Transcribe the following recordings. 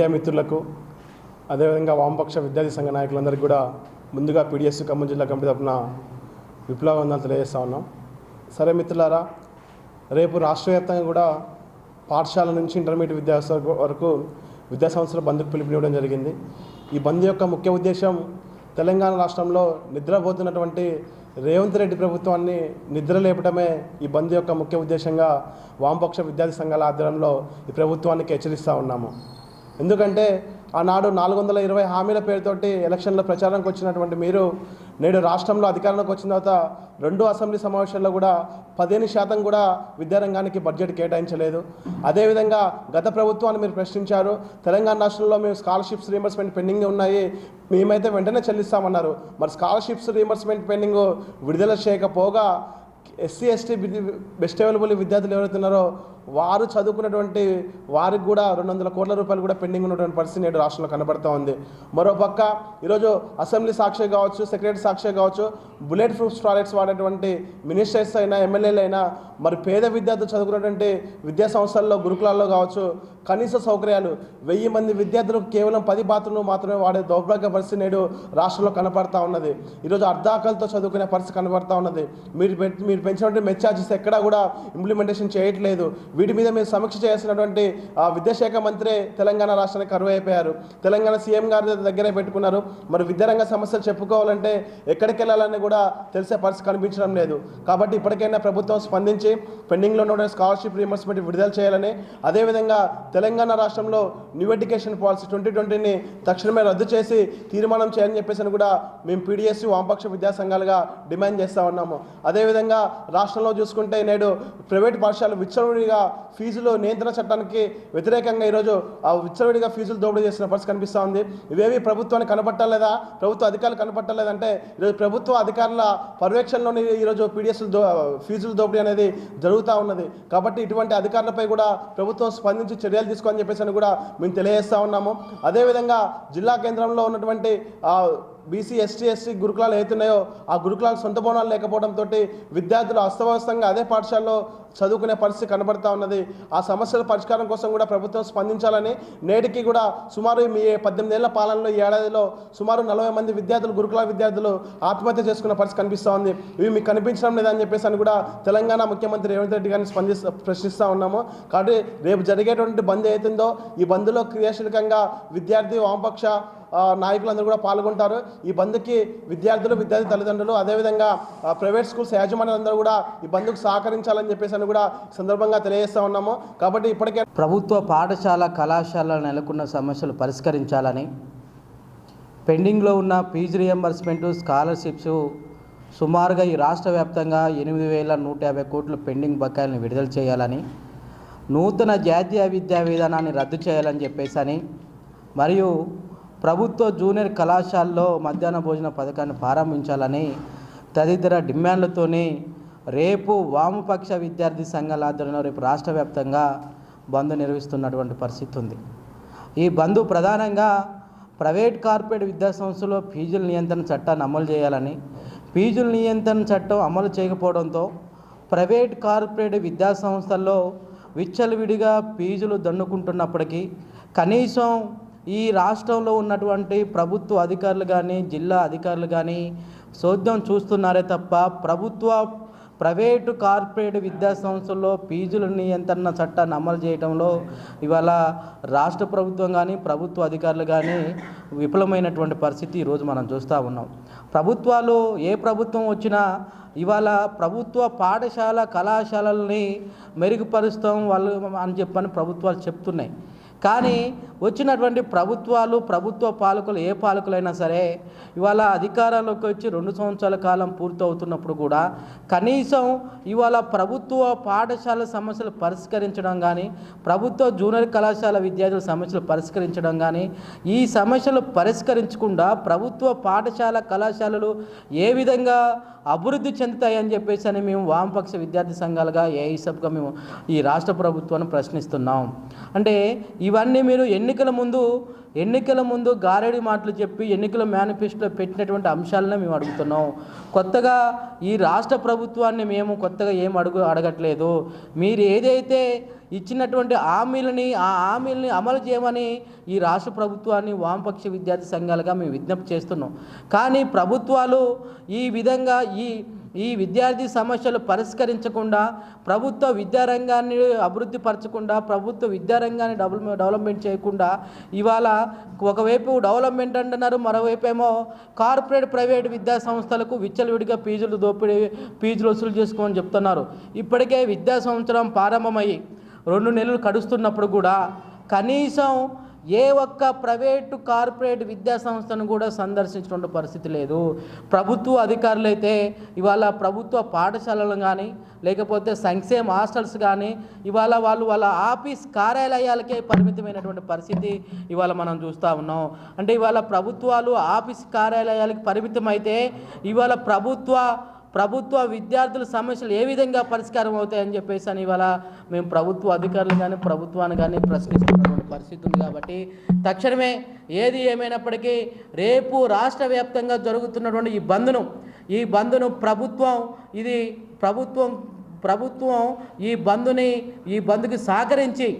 Media మిత్రులకు అదేవిధంగా వామపక్ష విద్యార్థి సంఘ నాయకులందరికీ కూడా ముందుగా పీడిఎస్ ఖమ్మం జిల్లా కమిటీ తరఫున విప్లవందనలు తెలియజేస్తా ఉన్నాం. సరే మిత్రులారా రేపు రాష్ట్ర వ్యాప్తంగా కూడా పాఠశాల నుంచి ఇంటర్మీడియట్ విద్యాస వరకు విద్యా సంస్థల బంద్కు పిలుపునివ్వడం జరిగింది. ఈ బంద్ యొక్క ముఖ్య ఉద్దేశం తెలంగాణ రాష్ట్రంలో నిద్రపోతున్నటువంటి రేవంత్ రెడ్డి ప్రభుత్వాన్ని నిద్ర లేపడమే ఈ బంద్ యొక్క ముఖ్య ఉద్దేశంగా వామపక్ష విద్యార్థి సంఘాల ఆధ్వర్యంలో ఈ ప్రభుత్వానికి హెచ్చరిస్తూ ఉన్నాము. ఎందుకంటే ఆనాడు నాలుగు వందల ఇరవై హామీల పేరుతోటి ఎలక్షన్ల ప్రచారానికి వచ్చినటువంటి మీరు నేడు రాష్ట్రంలో అధికారంలోకి వచ్చిన తర్వాత రెండు అసెంబ్లీ సమావేశాల్లో కూడా పదిహేను శాతం కూడా విద్యారంగానికి బడ్జెట్ కేటాయించలేదు. అదేవిధంగా గత ప్రభుత్వాన్ని మీరు ప్రశ్నించారు తెలంగాణ రాష్ట్రంలో మేము స్కాలర్షిప్స్ రీంబర్స్మెంట్ పెండింగ్ ఉన్నాయి మేమైతే వెంటనే చెల్లిస్తామన్నారు. మరి స్కాలర్షిప్స్ రీంబర్స్మెంట్ పెండింగ్ విడుదల చేయకపోగా ఎస్సీ ఎస్టీ బెస్ట్ అవైలబుల్ విద్యార్థులు ఎవరైతే ఉన్నారో వారు చదువుకున్నటువంటి వారికి కూడా రెండు వందల కోట్ల రూపాయలు కూడా పెండింగ్ ఉన్నటువంటి పరిస్థితి నేడు రాష్ట్రంలో కనబడుతూ ఉంది. మరోపక్క ఈరోజు అసెంబ్లీ సాక్షి కావచ్చు సెక్రటరీ సాక్షి కావచ్చు బుల్లెట్ ప్రూఫ్ టాయిలెట్స్ వాడేటువంటి మినిస్టర్స్ అయినా ఎమ్మెల్యేలు అయినా మరి పేద విద్యార్థులు చదువుకున్నటువంటి విద్యా సంస్థల్లో గురుకులాల్లో కావచ్చు కనీస సౌకర్యాలు వెయ్యి మంది విద్యార్థులకు కేవలం పది బాత్రూమ్లు మాత్రమే వాడే దౌర్భాగ్య పరిస్థితి నేడు రాష్ట్రంలో కనపడతా ఉన్నది. ఈరోజు అర్ధాకలతో చదువుకునే పరిస్థితి కనబడతా ఉన్నది. మీరు మీరు పెంచినటువంటి మెచ్చార్జెస్ ఎక్కడా కూడా ఇంప్లిమెంటేషన్ చేయట్లేదు. వీటి మీద మీరు సమీక్ష చేయాల్సినటువంటి ఆ, విద్యాశాఖ మంత్రి తెలంగాణ రాష్ట్రానికి కరువు అయిపోయారు తెలంగాణ సీఎం గారి దగ్గరే పెట్టుకున్నారు. మరి విద్యారంగ సమస్యలు చెప్పుకోవాలంటే ఎక్కడికి వెళ్ళాలని కూడా తెలిసే పరిస్థితి కనిపించడం లేదు. కాబట్టి ఇప్పటికైనా ప్రభుత్వం స్పందించి పెండింగ్లో ఉన్న స్కాలర్షిప్ రీఎంబర్స్మెంట్ విడుదల చేయాలని అదేవిధంగా తెలంగాణ రాష్ట్రంలో న్యూ ఎడ్యుకేషన్ పాలసీ ట్వంటీ ట్వంటీని తక్షణమే రద్దు చేసి తీర్మానం చేయాలని చెప్పేసి అని కూడా మేము పీడిఎస్సి వామపక్ష విద్యా సంఘాలుగా డిమాండ్ చేస్తూ ఉన్నాము. అదేవిధంగా రాష్ట్రంలో చూసుకుంటే నేడు ప్రైవేట్ పాఠశాలలు విచ్చలవిడిగా ఫీజులు నియంత్రణ చట్టానికి వ్యతిరేకంగా ఈరోజు ఆ విచ్చలవిడిగా ఫీజులు దోపిడీ చేసిన పరిస్థితి కనిపిస్తూ ఉంది. ఇవేవి ప్రభుత్వానికి కనపట్టలేదా ప్రభుత్వ అధికారులు కనపట్టలేదంటే ఈరోజు ప్రభుత్వ అధికారుల పర్యవేక్షణలోని ఈరోజు పీడిఎస్ దో ఫీజులు దోపిడీ అనేది జరుగుతూ ఉన్నది. కాబట్టి ఇటువంటి అధికారులపై కూడా ప్రభుత్వం స్పందించి చర్యలు తీసుకోని చెప్పేసి అని కూడా మేము తెలియజేస్తూ ఉన్నాము. అదేవిధంగా జిల్లా కేంద్రంలో ఉన్నటువంటి బీసీ ఎస్టీ ఎస్టీ గురుకులాలు ఏతున్నాయో ఆ గురుకులాలు సొంత భవనాలు లేకపోవడంతో విద్యార్థులు అస్తవ్యస్తంగా అదే పాఠశాలలో చదువుకునే పరిస్థితి కనబడతా ఉన్నది. ఆ సమస్యల పరిష్కారం కోసం కూడా ప్రభుత్వం స్పందించాలని నేటికి కూడా సుమారు మీ పద్దెనిమిది ఏళ్ళ పాలనలో ఈ ఏడాదిలో సుమారు నలభై మంది విద్యార్థులు గురుకుల విద్యార్థులు ఆత్మహత్య చేసుకున్న పరిస్థితి కనిపిస్తూ ఉంది. ఇవి మీకు కనిపించడం లేదని చెప్పేసి అని కూడా తెలంగాణ ముఖ్యమంత్రి రేవంత్ రెడ్డి గారిని స్పందిస్తూ ప్రశ్నిస్తూ ఉన్నాము. కాబట్టి రేపు జరిగేటువంటి బంద్ ఏతుందో ఈ బంద్లో క్రియాశీలకంగా విద్యార్థి వామపక్ష నాయకులందరూ కూడా పాల్గొంటారు. ఈ బంద్కి విద్యార్థులు విద్యార్థి తల్లిదండ్రులు అదేవిధంగా ప్రైవేట్ స్కూల్స్ యాజమాన్యులందరూ కూడా ఈ బంద్కు సహకరించాలని చెప్పేసి అని కూడా సందర్భంగా తెలియజేస్తూ ఉన్నాము. కాబట్టి ఇప్పటికే ప్రభుత్వ పాఠశాల కళాశాల నెలకొన్న సమస్యలు పరిష్కరించాలని పెండింగ్లో ఉన్న ఫీజు రియంబర్స్మెంట్ స్కాలర్షిప్స్ సుమారుగా ఈ రాష్ట్ర వ్యాప్తంగా ఎనిమిది వేల నూట యాభై కోట్ల పెండింగ్ బకాయిలను విడుదల చేయాలని నూతన జాతీయ విద్యా విధానాన్ని రద్దు చేయాలని చెప్పేసి అని మరియు ప్రభుత్వ జూనియర్ కళాశాలలో మధ్యాహ్న భోజన పథకాన్ని ప్రారంభించాలని తదితర డిమాండ్లతోని రేపు వామపక్ష విద్యార్థి సంఘాల ఆధ్వర్యంలో రేపు రాష్ట్ర వ్యాప్తంగా బంద్ నిర్వహిస్తున్నటువంటి పరిస్థితి ఉంది. ఈ బంద్ ప్రధానంగా ప్రైవేట్ కార్పొరేట్ విద్యా సంస్థలో ఫీజుల నియంత్రణ చట్టాన్ని అమలు చేయాలని ఫీజుల నియంత్రణ చట్టం అమలు చేయకపోవడంతో ప్రైవేట్ కార్పొరేట్ విద్యా సంస్థల్లో విచ్చలవిడిగా ఫీజులు దండుకుంటున్నప్పటికీ కనీసం ఈ రాష్ట్రంలో ఉన్నటువంటి ప్రభుత్వ అధికారులు కానీ జిల్లా అధికారులు కానీ సోద్యం చూస్తున్నారే తప్ప ప్రభుత్వ ప్రైవేటు కార్పొరేట్ విద్యా సంస్థల్లో ఫీజుల నియంత్రణ చట్టాన్ని అమలు చేయడంలో ఇవాళ రాష్ట్ర ప్రభుత్వం కానీ ప్రభుత్వ అధికారులు కానీ విఫలమైనటువంటి పరిస్థితి ఈరోజు మనం చూస్తూ ఉన్నాం. ప్రభుత్వాలు ఏ ప్రభుత్వం వచ్చినా ఇవాళ ప్రభుత్వ పాఠశాల కళాశాలల్ని మెరుగుపరుస్తాం వాళ్ళు అని చెప్పని ప్రభుత్వాలు చెప్తున్నాయి. కానీ వచ్చినటువంటి ప్రభుత్వాలు ప్రభుత్వ పాలకులు ఏ పాలకులైనా సరే ఇవాళ అధికారంలోకి వచ్చి రెండు సంవత్సరాల కాలం పూర్తవుతున్నప్పుడు కూడా కనీసం ఇవాళ ప్రభుత్వ పాఠశాల సమస్యలు పరిష్కరించడం కానీ ప్రభుత్వ జూనియర్ కళాశాల విద్యార్థుల సమస్యలు పరిష్కరించడం కానీ ఈ సమస్యలు పరిష్కరించకుండా ప్రభుత్వ పాఠశాల కళాశాలలు ఏ విధంగా అభివృద్ధి చెందుతాయని చెప్పేసి అని మేము వామపక్ష విద్యార్థి సంఘాలుగా ఏఐసబ్గా మేము ఈ రాష్ట్ర ప్రభుత్వాన్ని ప్రశ్నిస్తున్నాం. అంటే ఇవన్నీ మీరు ఎన్నికల ముందు ఎన్నికల ముందు గారడి మాటలు చెప్పి ఎన్నికల మేనిఫెస్టోలో పెట్టినటువంటి అంశాలను మేము అడుగుతున్నాం. కొత్తగా ఈ రాష్ట్ర ప్రభుత్వాన్ని మేము కొత్తగా ఏం అడుగు అడగట్లేదు. మీరు ఏదైతే ఇచ్చినటువంటి హామీలని ఆ హామీలని అమలు చేయమని ఈ రాష్ట్ర ప్రభుత్వాన్ని వామపక్ష విద్యార్థి సంఘాలుగా మేము విజ్ఞప్తి చేస్తున్నాం. కానీ ప్రభుత్వాలు ఈ విధంగా ఈ ఈ విద్యార్థి సమస్యలు పరిష్కరించకుండా ప్రభుత్వ విద్యారంగాన్ని అభివృద్ధి పరచకుండా ప్రభుత్వ విద్యారంగాన్ని డబుల్ డెవలప్మెంట్ చేయకుండా ఇవాళ ఒకవైపు డెవలప్మెంట్ అంటున్నారు మరోవైపు ఏమో కార్పొరేట్ ప్రైవేట్ విద్యా సంస్థలకు విచ్చలవిడిగా ఫీజులు దోపిడీ ఫీజులు వసూలు చేసుకోమని చెప్తున్నారు. ఇప్పటికే విద్యా సంవత్సరం ప్రారంభమయ్యి రెండు నెలలు కడుస్తున్నప్పుడు కూడా కనీసం ఏ ఒక్క ప్రైవేటు కార్పొరేట్ విద్యా సంస్థను కూడా సందర్శించినటువంటి పరిస్థితి లేదు. ప్రభుత్వ అధికారులు అయితే ఇవాళ ప్రభుత్వ పాఠశాలలు కానీ లేకపోతే సంక్షేమ హాస్టల్స్ కానీ ఇవాళ వాళ్ళు వాళ్ళ ఆఫీస్ కార్యాలయాలకే పరిమితమైనటువంటి పరిస్థితి ఇవాళ మనం చూస్తూ ఉన్నాం. అంటే ఇవాళ ప్రభుత్వాలు ఆఫీస్ కార్యాలయాలకు పరిమితం అయితే ఇవాళ ప్రభుత్వ ప్రభుత్వ విద్యార్థుల సమస్యలు ఏ విధంగా పరిష్కారం అవుతాయని చెప్పేసి అని ఇవాళ మేము ప్రభుత్వ అధికారులు కానీ ప్రభుత్వాన్ని కానీ ప్రశ్నిస్తున్నటువంటి పరిస్థితి ఉంది కాబట్టి తక్షణమే ఏది ఏమైనప్పటికీ రేపు రాష్ట్ర వ్యాప్తంగా జరుగుతున్నటువంటి ఈ బంద్ను ఈ బంద్ను ప్రభుత్వం ఇది ప్రభుత్వం ప్రభుత్వం ఈ బంద్ని ఈ బంద్కి సహకరించి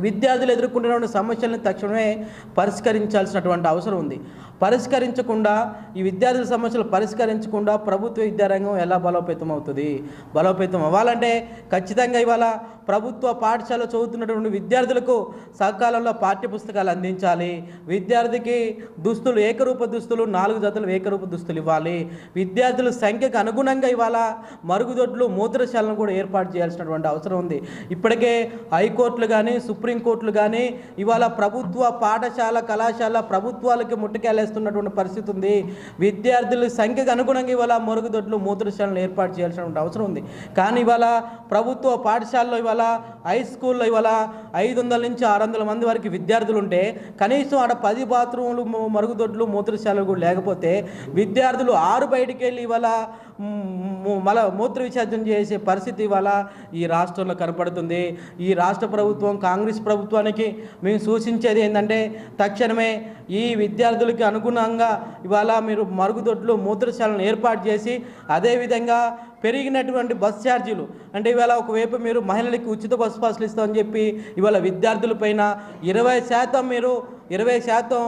విద్యార్థులు ఎదుర్కొంటున్న సమస్యలను తక్షణమే పరిష్కరించాల్సినటువంటి అవసరం ఉంది. పరిష్కరించకుండా ఈ విద్యార్థుల సమస్యలు పరిష్కరించకుండా ప్రభుత్వ విద్యారంగం ఎలా బలోపేతం అవుతుంది? బలోపేతం అవ్వాలంటే ఖచ్చితంగా ఇవాళ ప్రభుత్వ పాఠశాల చదువుతున్నటువంటి విద్యార్థులకు సకాలంలో పాఠ్య పుస్తకాలు అందించాలి. విద్యార్థికి దుస్తులు ఏకరూప దుస్తులు నాలుగు జతలు ఏకరూప దుస్తులు ఇవ్వాలి. విద్యార్థుల సంఖ్యకు అనుగుణంగా ఇవాళ మరుగుదొడ్లు మూత్రశాలను కూడా ఏర్పాటు చేయాల్సినటువంటి అవసరం ఉంది. ఇప్పటికే హైకోర్టులు కానీ సుప్రీంకోర్టులు కానీ ఇవాళ ప్రభుత్వ పాఠశాల కళాశాల ప్రభుత్వాలకి ముట్టుకెళ్ళేస్తున్నటువంటి పరిస్థితి ఉంది. విద్యార్థుల సంఖ్యకు అనుగుణంగా ఇవాళ మరుగుదొడ్లు మూత్రశాలను ఏర్పాటు చేయాల్సినటువంటి అవసరం ఉంది. కానీ ఇవాళ ప్రభుత్వ పాఠశాలలో ఇవాళ హై స్కూల్లో ఇవాళ ఐదు వందల నుంచి ఆరు వందల మంది వరకు విద్యార్థులు ఉంటే కనీసం ఆడ పది బాత్రూములు మరుగుదొడ్లు మూత్రశాలలు కూడా లేకపోతే విద్యార్థులు ఆరు బయటికి వెళ్ళి ఇవాళ మల మూత్ర విసర్జన చేసే పరిస్థితి ఇవాళ ఈ రాష్ట్రంలో కనపడుతుంది. ఈ రాష్ట్ర ప్రభుత్వం కాంగ్రెస్ ప్రభుత్వానికి మేము సూచించేది ఏంటంటే తక్షణమే ఈ విద్యార్థులకి అనుగుణంగా ఇవాళ మీరు మరుగుదొడ్లు మూత్రశాలను ఏర్పాటు చేసి అదేవిధంగా పెరిగినటువంటి బస్ ఛార్జీలు. అంటే ఇవాళ ఒకవైపు మీరు మహిళలకి ఉచిత బస్ పాసులు ఇస్తామని చెప్పి ఇవాళ విద్యార్థులపైన ఇరవై శాతం మీరు ఇరవై శాతం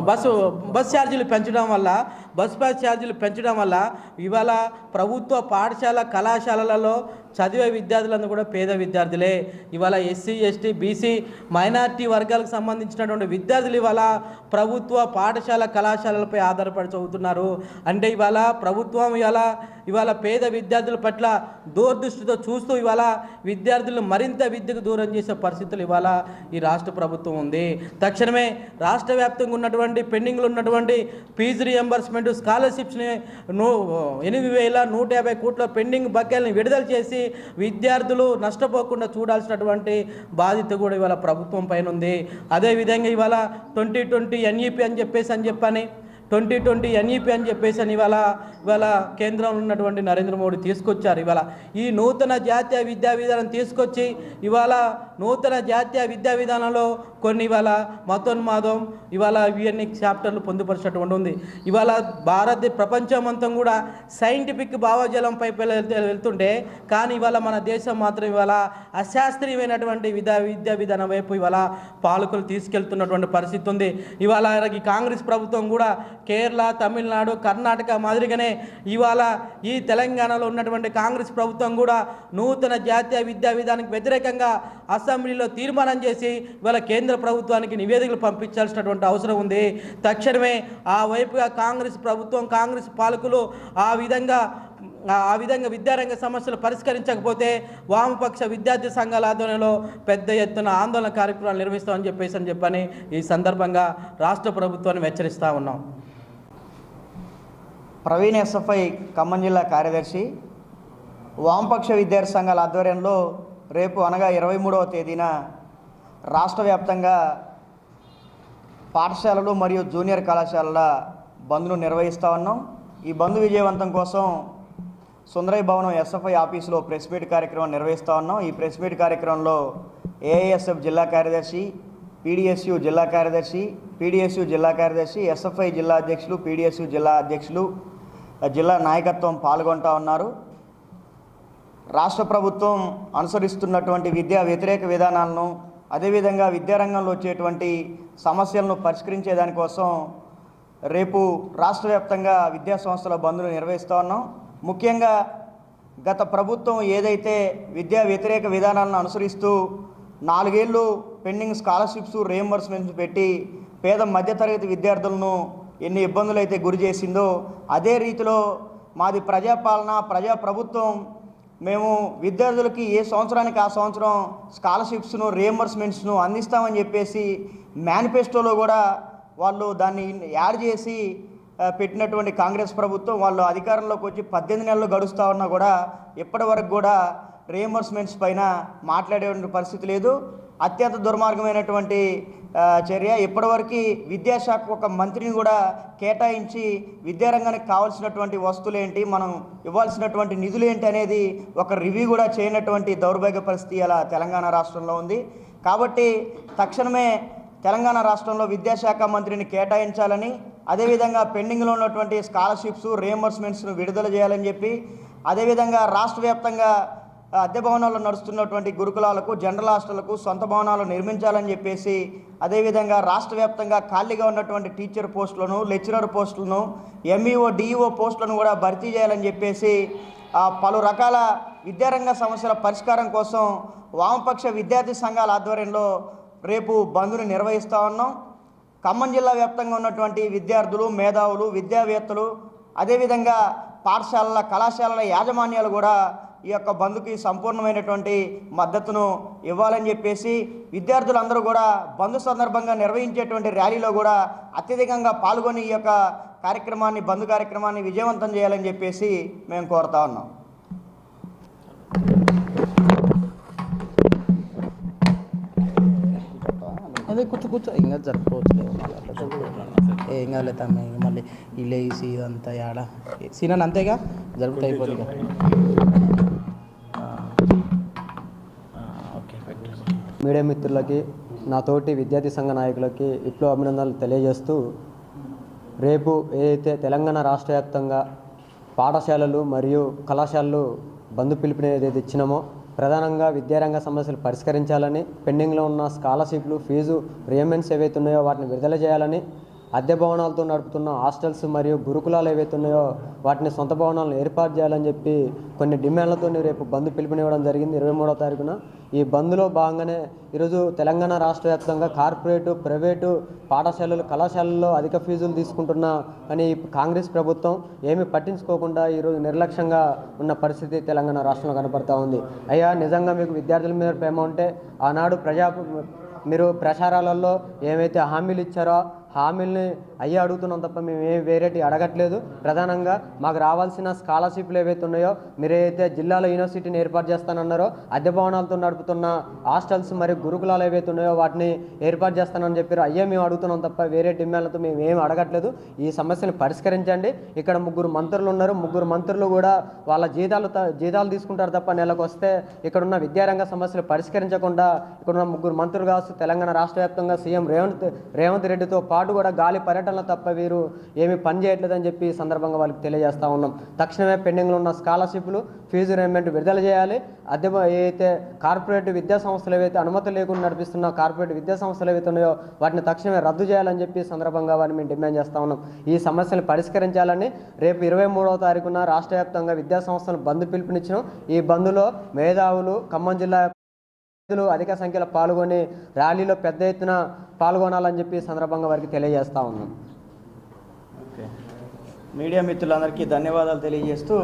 బస్సు బస్ ఛార్జీలు పెంచడం వల్ల బస్ పాస్ ఛార్జీలు పెంచడం వల్ల ఇవాళ ప్రభుత్వ పాఠశాల కళాశాలలలో చదివే విద్యార్థులందరూ కూడా పేద విద్యార్థులే. ఇవాళ ఎస్సీ ఎస్టీ బీసీ మైనారిటీ వర్గాలకు సంబంధించినటువంటి విద్యార్థులు ఇవాళ ప్రభుత్వ పాఠశాల కళాశాలలపై ఆధారపడి చదువుతున్నారు. అంటే ఇవాళ ప్రభుత్వం ఇవాళ ఇవాళ పేద విద్యార్థుల పట్ల దూరదృష్టితో చూస్తూ ఇవాళ విద్యార్థులు మరింత విద్యకు దూరం చేసే పరిస్థితులు ఇవాళ ఈ రాష్ట్ర ప్రభుత్వం ఉంది. తక్షణమే రాష్ట్ర వ్యాప్తంగా ఉన్నటువంటి పెండింగ్లో ఉన్నటువంటి ఫీజు రియంబర్స్మెంట్ స్కాలర్షిప్స్ని నూ ఎనిమిది వేల నూట యాభై కోట్ల పెండింగ్ బకాయిల్ని విడుదల చేసి విద్యార్థులు నష్టపోకుండా చూడాల్సినటువంటి బాధ్యత కూడా ఇవాళ ప్రభుత్వం పైన ఉంది. అదేవిధంగా ఇవాళ ట్వంటీ ట్వంటీ ఎన్ఈపి అని చెప్పేసి అని చెప్పని ట్వంటీ ట్వంటీ ఎన్ఈపి అని చెప్పేసి అని ఇవాళ ఇవాళ కేంద్రంలో ఉన్నటువంటి నరేంద్ర మోడీ తీసుకొచ్చారు. ఇవాళ ఈ నూతన జాతీయ విద్యా విధానం తీసుకొచ్చి ఇవాళ నూతన జాతీయ విద్యా విధానంలో కొన్ని ఇవాళ మతోన్మాదం ఇవాళ ఇవన్నీ చాప్టర్లు పొందుపరిచినటువంటి ఉంది. ఇవాళ భారత ప్రపంచం అంతా కూడా సైంటిఫిక్ భావజాలంపై వెళ్తే- వెళ్తుంటే కానీ ఇవాళ మన దేశం మాత్రం ఇవాళ అశాస్త్రీయమైనటువంటి విద్యా విద్యా విధానం వైపు ఇవాళ పాలకులు తీసుకెళ్తున్నటువంటి పరిస్థితి ఉంది. ఇవాళ ఈ కాంగ్రెస్ ప్రభుత్వం కూడా కేరళ తమిళనాడు కర్ణాటక మాదిరిగానే ఇవాళ ఈ తెలంగాణలో ఉన్నటువంటి కాంగ్రెస్ ప్రభుత్వం కూడా నూతన జాతీయ విద్యా విధానానికి వ్యతిరేకంగా అసెంబ్లీలో తీర్మానం చేసి ఇవాళ కేంద్ర ప్రభుత్వానికి నివేదికలు పంపించాల్సినటువంటి అవసరం ఉంది. తక్షణమే ఆ వైపుగా కాంగ్రెస్ ప్రభుత్వం కాంగ్రెస్ పాలకులు ఆ విధంగా ఆ- విధంగా విద్యారంగ సమస్యలు పరిష్కరించకపోతే వామపక్ష విద్యార్థి సంఘాల ఆధ్వర్యంలో పెద్ద ఎత్తున ఆందోళన కార్యక్రమాలు నిర్వహిస్తామని చెప్పేసి అని చెప్పని ఈ సందర్భంగా రాష్ట్ర ప్రభుత్వాన్ని హెచ్చరిస్తూ ఉన్నాం. ప్రవీణ్ ఎస్ఎఫ్ఐ ఖమ్మం జిల్లా కార్యదర్శి. వామపక్ష విద్యార్థి సంఘాల ఆధ్వర్యంలో రేపు అనగా ఇరవై మూడవ తేదీన రాష్ట్ర వ్యాప్తంగా పాఠశాలలు మరియు జూనియర్ కళాశాలల బంద్ను నిర్వహిస్తూ ఉన్నాం. ఈ బంద్ విజయవంతం కోసం సుందరయ్య భవనం ఎస్ఎఫ్ఐ ఆఫీసులో ప్రెస్ మీట్ కార్యక్రమం నిర్వహిస్తూ ఉన్నాం. ఈ ప్రెస్ మీట్ కార్యక్రమంలో ఏఐఎస్ఎఫ్ జిల్లా కార్యదర్శి పీడిఎస్యు జిల్లా కార్యదర్శి పీడిఎస్యు జిల్లా కార్యదర్శి ఎస్ఎఫ్ఐ జిల్లా అధ్యక్షులు పీడిఎస్యు జిల్లా అధ్యక్షులు జిల్లా నాయకత్వం పాల్గొంటా ఉన్నారు. రాష్ట్ర ప్రభుత్వం అనుసరిస్తున్నటువంటి విద్యా వ్యతిరేక విధానాలను అదేవిధంగా విద్యారంగంలో వచ్చేటువంటి సమస్యలను పరిష్కరించే దానికోసం రేపు రాష్ట్ర వ్యాప్తంగా విద్యా సంస్థల బంద్ను నిర్వహిస్తూ ఉన్నాం. ముఖ్యంగా గత ప్రభుత్వం ఏదైతే విద్యా వ్యతిరేక విధానాలను అనుసరిస్తూ నాలుగేళ్ళు పెండింగ్ స్కాలర్షిప్స్ రియంబర్స్మెంట్స్ పెట్టి పేద మధ్యతరగతి విద్యార్థులను ఎన్ని ఇబ్బందులు అయితే గురి చేసిందో అదే రీతిలో మాది ప్రజాపాలన ప్రజా ప్రభుత్వం మేము విద్యార్థులకి ఏ సంవత్సరానికి ఆ సంవత్సరం స్కాలర్షిప్స్ను రియంబర్స్మెంట్స్ను అందిస్తామని చెప్పేసి మేనిఫెస్టోలో కూడా వాళ్ళు దాన్ని యాడ్ చేసి పెట్టినటువంటి కాంగ్రెస్ ప్రభుత్వం వాళ్ళు అధికారంలోకి వచ్చి పద్దెనిమిది నెలలు గడుస్తూ ఉన్నా కూడా ఇప్పటి వరకు కూడా రియంబర్స్మెంట్స్ పైన మాట్లాడేటువంటి పరిస్థితి లేదు. అత్యంత దుర్మార్గమైనటువంటి చర్య. ఇప్పటివరకు విద్యాశాఖ ఒక మంత్రిని కూడా కేటాయించి విద్యారంగానికి కావాల్సినటువంటి వస్తువులు ఏంటి మనం ఇవ్వాల్సినటువంటి నిధులు ఏంటి అనేది ఒక రివ్యూ కూడా చేయనటువంటి దౌర్భాగ్య పరిస్థితి అలా తెలంగాణ రాష్ట్రంలో ఉంది. కాబట్టి తక్షణమే తెలంగాణ రాష్ట్రంలో విద్యాశాఖ మంత్రిని కేటాయించాలని అదేవిధంగా పెండింగ్లో ఉన్నటువంటి స్కాలర్షిప్స్ రియంబర్స్మెంట్స్ను విడుదల చేయాలని చెప్పి అదేవిధంగా రాష్ట్ర వ్యాప్తంగా అద్దె భవనాల్లో నడుస్తున్నటువంటి గురుకులాలకు జనరల్ హాస్టళ్ళకు సొంత భవనాలు నిర్మించాలని చెప్పేసి అదేవిధంగా రాష్ట్ర వ్యాప్తంగా ఖాళీగా ఉన్నటువంటి టీచర్ పోస్టులను లెక్చరర్ పోస్టులను ఎంఈఓ డిఈఓ పోస్టులను కూడా భర్తీ చేయాలని చెప్పేసి పలు రకాల విద్యారంగ సమస్యల పరిష్కారం కోసం వామపక్ష విద్యార్థి సంఘాల ఆధ్వర్యంలో రేపు బంద్ను నిర్వహిస్తూ ఉన్నాం. ఖమ్మం జిల్లా వ్యాప్తంగా ఉన్నటువంటి విద్యార్థులు మేధావులు విద్యావేత్తలు అదేవిధంగా పాఠశాలల కళాశాలల యాజమాన్యాలు కూడా ఈ యొక్క బంద్కి సంపూర్ణమైనటువంటి మద్దతును ఇవ్వాలని చెప్పేసి విద్యార్థులందరూ కూడా బంద్ సందర్భంగా నిర్వహించేటువంటి ర్యాలీలో కూడా అత్యధికంగా పాల్గొని ఈ యొక్క కార్యక్రమాన్ని బంద్ కార్యక్రమాన్ని విజయవంతం చేయాలని చెప్పేసి మేము కోరుతా ఉన్నాం. అదే కూర్చో కూర్చో. ఇంకా జరుపుకోవచ్చు ఏం కాలేదు అమ్మ ఇంక మళ్ళీ ఇల్లేసి వేసి ఇదంతా యాడ. సీనన్ అంతేగా? జరుపుతూ అయిపోతుంది మీడియా మిత్రులకి నా తోటి విద్యార్థి సంఘ నాయకులకి విప్లవ అభినందనలు తెలియజేస్తూ రేపు ఏదైతే తెలంగాణ రాష్ట్ర వ్యాప్తంగా పాఠశాలలు మరియు కళాశాలలు బంధు పిలుపుని ఏదైతే ఇచ్చినామో ప్రధానంగా విద్యారంగ సమస్యలు పరిష్కరించాలని పెండింగ్లో ఉన్న స్కాలర్షిప్లు ఫీజు రియంబెన్స్ ఏవైతే ఉన్నాయో వాటిని విడుదల చేయాలని అద్దె భవనాలతో నడుపుతున్న హాస్టల్స్ మరియు గురుకులాలు ఏవైతే ఉన్నాయో వాటిని సొంత భవనాలను ఏర్పాటు చేయాలని చెప్పి కొన్ని డిమాండ్లతో రేపు బంద్ పిలుపునివ్వడం జరిగింది. ఇరవై మూడో తారీఖున ఈ బంద్లో భాగంగానే ఈరోజు తెలంగాణ రాష్ట్ర వ్యాప్తంగా కార్పొరేటు ప్రైవేటు పాఠశాలలు కళాశాలల్లో అధిక ఫీజులు తీసుకుంటున్న అని కాంగ్రెస్ ప్రభుత్వం ఏమీ పట్టించుకోకుండా ఈరోజు నిర్లక్ష్యంగా ఉన్న పరిస్థితి తెలంగాణ రాష్ట్రంలో కనపడతా ఉంది. అయ్యా నిజంగా మీకు విద్యార్థుల మీద ప్రేమ ఉంటే ఆనాడు ప్రజా మీరు ప్రచారాలలో ఏమైతే హామీలు ఇచ్చారో హామీల్ని అయ్యే అడుగుతున్నాం తప్ప మేము ఏమి వేరేటి అడగట్లేదు. ప్రధానంగా మాకు రావాల్సిన స్కాలర్షిప్లు ఏవైతే ఉన్నాయో మీరైతే జిల్లాలో యూనివర్సిటీని ఏర్పాటు చేస్తానన్నారో అద్దె భవనాలతో నడుపుతున్న హాస్టల్స్ మరియు గురుకులాలు ఏవైతే ఉన్నాయో వాటిని ఏర్పాటు చేస్తానని చెప్పారు. అయ్యే మేము అడుగుతున్నాం తప్ప వేరే డిమాండ్లతో మేము ఏం అడగట్లేదు. ఈ సమస్యను పరిష్కరించండి. ఇక్కడ ముగ్గురు మంత్రులు ఉన్నారు. ముగ్గురు మంత్రులు కూడా వాళ్ళ జీతాలు జీతాలు తీసుకుంటారు తప్ప నెలకు వస్తే ఇక్కడున్న విద్యారంగ సమస్యలు పరిష్కరించకుండా ఇక్కడున్న ముగ్గురు మంత్రులు కావచ్చు తెలంగాణ రాష్ట్ర వ్యాప్తంగా సీఎం రేవంత్ రేవంత్ రెడ్డితో పాటు కూడా గాలి పర్యటనలు తప్ప వీరు ఏమీ పని చేయట్లేదని చెప్పి సందర్భంగా వాళ్ళకి తెలియజేస్తా ఉన్నాం. తక్షణమే పెండింగ్లో ఉన్న స్కాలర్షిప్లు ఫీజు రేమెంట్ విడుదల చేయాలి. అదే ఏవైతే కార్పొరేట్ విద్యా సంస్థలు ఏవైతే అనుమతి లేకుండా నడిపిస్తున్న కార్పొరేట్ విద్యా సంస్థలు ఏవైతే ఉన్నాయో వాటిని తక్షణమే రద్దు చేయాలని చెప్పి సందర్భంగా వారిని మేము డిమాండ్ చేస్తా ఉన్నాం. ఈ సమస్యలు పరిష్కరించాలని రేపు ఇరవై మూడవ తారీఖున రాష్ట్ర వ్యాప్తంగా విద్యా సంస్థలు బంద్ పిలుపునిచ్చినాం. ఈ బంద్లో మేధావులు ఖమ్మం జిల్లా విద్యార్థులు అధిక సంఖ్యలో పాల్గొని ర్యాలీలో పెద్ద ఎత్తున పాల్గొనాలని చెప్పి సందర్భంగా వారికి తెలియజేస్తా ఉన్నాం. మీడియా మిత్రులందరికీ ధన్యవాదాలు తెలియజేస్తూ